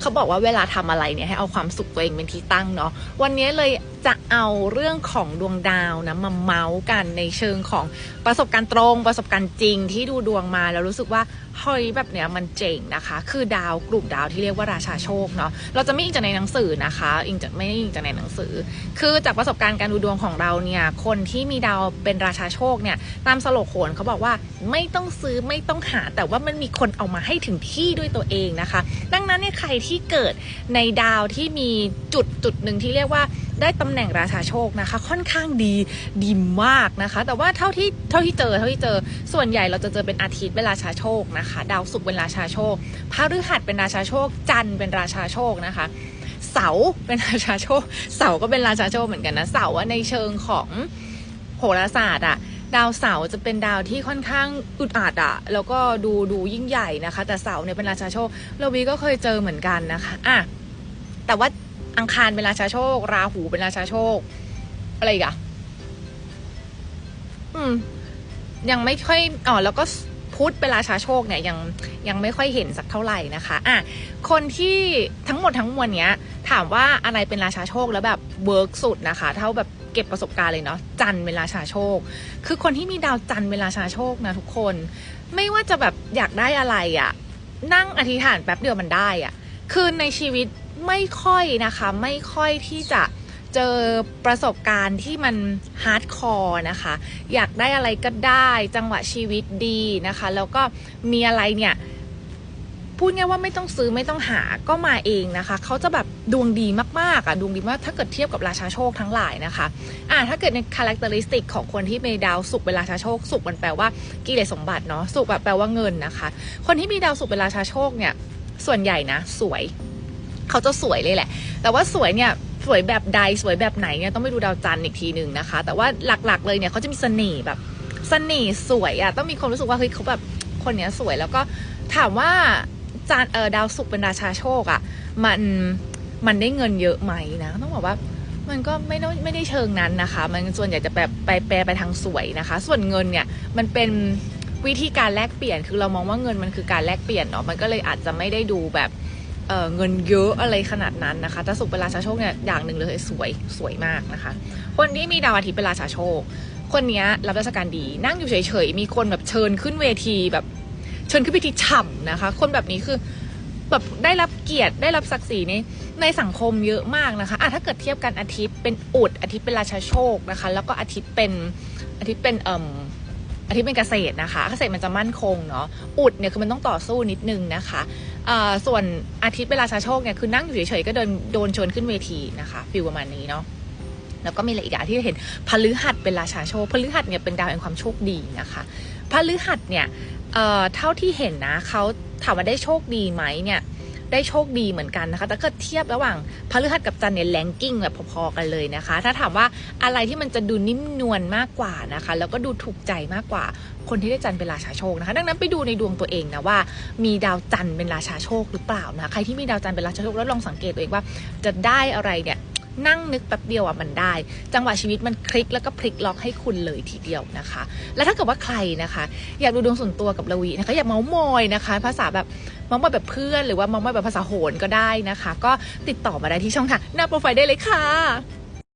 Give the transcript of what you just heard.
เขาบอกว่าเวลาทำอะไรเนี่ยให้เอาความสุขตัวเองเป็นที่ตั้งเนาะวันนี้เลยจะเอาเรื่องของดวงดาวนะมาเมาส์กันในเชิงของประสบการณ์ตรง ประสบการณ์จริงที่ดูดวงมาแล้วรู้สึกว่าเฮ้ยแบบเนี้ยมันเจ๋งนะคะ คือดาวกลุ่มดาวที่เรียกว่าราชาโชคเนาะเราจะไม่อิงจากในหนังสือนะคะอิงจากไม่ได้อิงจากในหนังสือ คือจากประสบการณ์การดูดวงของเราเนี่ยคนที่มีดาวเป็นราชาโชคเนี่ยตามสโลกโขนเขาบอกว่าไม่ต้องซื้อไม่ต้องหา แต่ว่ามันมีคนเอามาให้ถึงที่ด้วยตัวเองนะคะ ดังนั้นเนี่ยใครที่เกิดในดาวที่มีจุดจุดหนึ่งที่เรียกว่าได้ตำแหน่งราชาโชคนะคะ ค่อนข้างดีดีมากนะคะ แต่ว่าเท่าที่เท่าที่เจอเท่าที่เจอส่วนใหญ่เราจะเจอเป็นอาทิตย์เป็นราชาโชคนะคะ ดาวศุกร์เป็นราชาโชคพฤหัสเป็นราชาโชค จันทร์เป็นราชาโชคนะคะ เสาเป็นราชาโชค เสาก็เป็นราชาโชคเหมือนกันนะเสาว่าในเชิงของโหราศาสตร์อะ ดาวเสาร์จะเป็นดาวที่ค่อนข้างอึดอัดอะแล้วก็ดูดูยิ่งใหญ่นะคะ แต่เสาร์เนี่ยเป็นราชาโชคเราวีก็เคยเจอเหมือนกันนะคะอะแต่ว่าอังคารเป็นราชาโชค ราหูเป็นราชาโชค อะไรอีกอะอืม ยังไม่ค่อยอ๋อแล้วก็ พุธเป็นราชาโชคเนี่ยยังยังไม่ค่อยเห็นสักเท่าไหร่นะคะอะคนที่ทั้งหมดทั้งมวลเนี้ยถามว่าอะไรเป็นราชาโชคแล้วแบบเวิร์กสุดนะคะ เท่าแบบเก็บประสบการณ์เลยเนาะจันเป็นราชาโชค คือคนที่มีดาวจันเป็นราชาโชคนะทุกคน ไม่ว่าจะแบบอยากได้อะไรอะ่ะนั่งอธิษฐานแป๊บเดียวมันได้อะ่ะคือในชีวิตไม่ค่อยนะคะ ไม่ค่อยที่จะ เจอประสบการณ์ที่มันฮาร์ดคอร์นะคะ อยากได้อะไรก็ได้จังหวะชีวิตดีนะคะ แล้วก็มีอะไรเนี่ยพูดง่ายว่าไม่ต้องซื้อไม่ต้องหาก็มาเองนะคะ เขาจะแบบดวงดีมากๆอะดวงดีมากถ้าเกิดเทียบกับราชาโชคทั้งหลายนะคะ อ่าถ้าเกิดในคุณลักษณะสติกของคนที่มีดาวสุขเป็นราชาโชค สุขมันแปลว่ากิเลสสมบัติเนาะสุขแบบแปลว่าเงินนะคะ คนที่มีดาวสุขเป็นราชาโชคเนี่ยส่วนใหญ่นะ สวย เขาจะสวยเลยแหละ แต่ว่าสวยเนี่ย สวยแบบใดสวยแบบไหนเนี่ยต้องไปดูดาวจันทร์อีกทีหนึ่งนะคะ แต่ว่าหลักๆเลยเนี่ยเขาจะมีเสน่ห์แบบเสน่ห์สวยอะต้องมีความรู้สึกว่าเฮ้ยเขาแบบคนเนี้ยสวยแล้วก็ถามว่าจานเออดาวศุกร์เป็นราชาโชคอะ่ะมันมันได้เงินเยอะไหมนะต้องบอกว่ามันก็ไม่ได้ไม่ได้เชิงนั้นนะคะ มันส่วนใหญ่จะแบบไปแปลไปทางสวยนะคะ ส่วนเงินเนี่ยมันเป็นวิธีการแลกเปลี่ยนคือเรามองว่าเงินมันคือการแลกเปลี่ยนเนาะมันก็เลยอาจจะไม่ได้ดูแบบ เเงินเยอะอะไรขนาดนั้นนะคะแต่สุขเป็นราชาโชคเนี่ยอย่างหนึ่งเลยสวยสวยมากนะคะ คนที่มีดาวอาทิตย์เป็นราชาโชค คนนี้รับราชการดีนั่งอยู่เฉยๆมีคนแบบเชิญขึ้นเวทีแบบเชิญขึ้นเวทีฉ่ำนะคะ คนแบบนี้คือแบบได้รับเกียรติได้รับศักดิ์ศรีในในสังคมเยอะมากนะคะอะถ้าเกิดเทียบกันอาทิตย์เป็นอุดอาทิตย์เป็นราชาโชคนะคะ แล้วก็อาทิตย์เป็นอาทิตย์เป็นเอ่ม อาทิตย์เป็นเกษตรนะคะเกษตรมันจะมั่นคงเนาะอุดเนี่ยคือมันต้องต่อสู้นิดนึงนะคะส่วนอาทิตย์เป็นราชาโชคเนี่ยคือนั่งอยู่เฉยๆก็เดินโดนชิญขึ้นเวทีนะคะฟิลประมาณนี้เนาะแล้วก็มีอะไรอีกอย่างที่เห็นพฤหัสเป็นราชาโชคพฤหัสเนี่ยเป็นดาวแห่งความโชคดีนะคะพฤหัสเนี่ยเท่าที่เห็นนะเขาถามว่าได้โชคดีไหมเนี่ย ได้โชคดีเหมือนกันนะคะแต่ก็เทียบระหว่างพฤหัสกับจันทร์เนี่ยแรงกิ้งแบบพอๆกันเลยนะคะ ถ้าถามว่าอะไรที่มันจะดูนิ่มนวลมากกว่านะคะ แล้วก็ดูถูกใจมากกว่า คนที่ได้จันทร์เป็นราชาโชคนะคะ ดังนั้นไปดูในดวงตัวเองนะว่า มีดาวจันทร์เป็นราชาโชคหรือเปล่านะใครที่มีดาวจันทร์เป็นราชาโชคแล้วลองสังเกตตัวเองว่า จะได้อะไรเนี่ยนั่งนึกแป๊บเดียวอะมันได้ จังหวะชีวิตมันคลิกแล้วก็พลิกล็อกให้คุณเลยทีเดียวนะคะ แล้วถ้าเกิดว่าใครนะคะ อยากดูดวงส่วนตัวกับลวีนะคะอยากเมาส์มอยนะคะ ภาษาแบบ มองว่าแบบเพื่อน หรือว่ามองว่าแบบภาษาโหนก็ได้นะคะ ก็ติดต่อมาได้ที่ช่องทางหน้าโปรไฟล์ได้เลยค่ะ